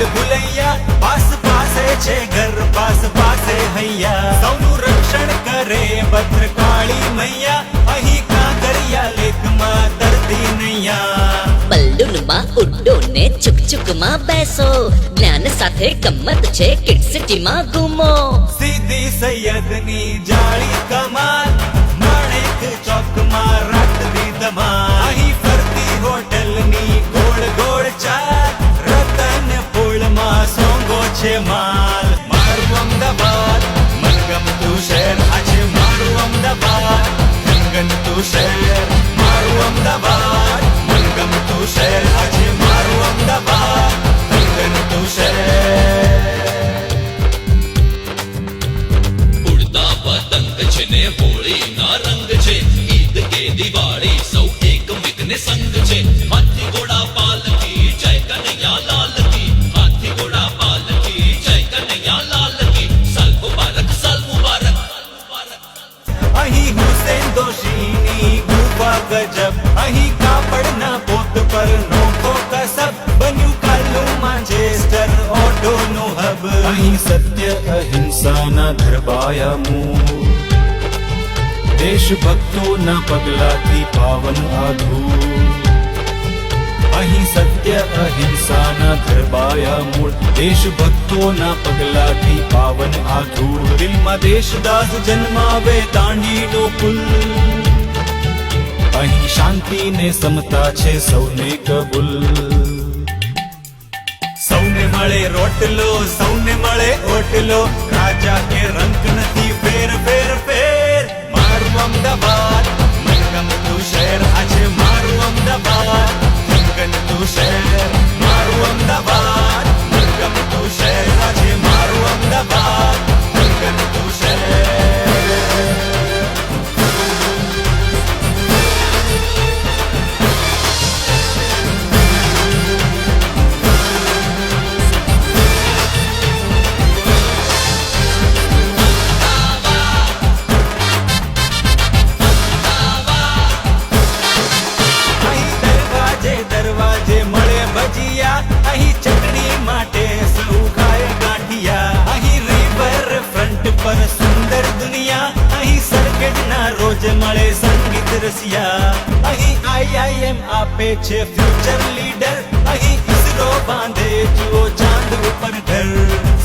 ભૂલ ભૂલૈયા પાસ પાસે છે ઘર પાસ પાસે હૈયા. સૌનું રક્ષણ કરે ભદ્રકાળી મૈયા અહીં કાંકરિયા લેખમાં તરતી નૈયા. બલ્લુનમાં ઉડો ને ચુક ચુકમાં બેસો જ્ઞાન સાથે ગમત છે કિડ સિટીમાં ઘૂમો. સીધી સૈયદની જાળી કમાલ માણેક ચોકમાં ધમાલ દી ફરતી ગનગનતું શહેર મારું અમદાવાદ મનગમતું શહેર આ છે મારું અમદાવાદ ગનગનતું શહેર ઉડતા પતંગ છે ને હોળી, ના રંગ છે. ઈદ કે દિવાળી, સૌ એકમેકને સંગ છે. ધરબાયા દેશભક્તોના પગલાથી પાવન આધૂર અહીં સત્ય અહિંસાના ધરબાયા મૂળ દેશભક્તોના પગલાથી પાવન આધૂર દિલમાં દેશદાસ જન્માવે તાંડીનો કુલ. અહીં શાંતિ ને સમતા છે સૌને કબૂલ. સૌને મળે રોટલો, સૌને મળે ઓટલો. રાજા કે आपे छे फ्यूचर लीडर अही इसरो बांधे जो चाँद ऊपर डर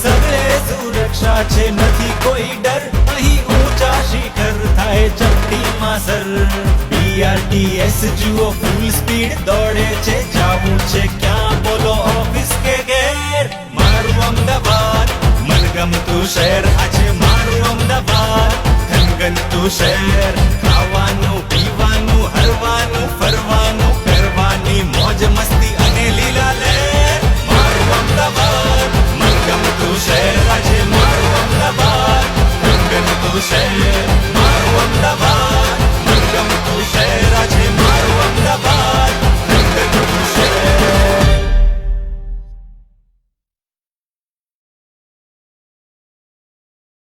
सगले सुरक्षा छे नथी कोई डर अही ऊँचा शिखर थाए चट्टी मासर बीआरटीएस जुओ फुल स्पीड दौड़े छे जाऊँ छे क्या बोलो ऑफ़िस के गेर मारू अहमदाबाद मलगम तू शहर आज मारू अहमदाबाद धनगन तू शहर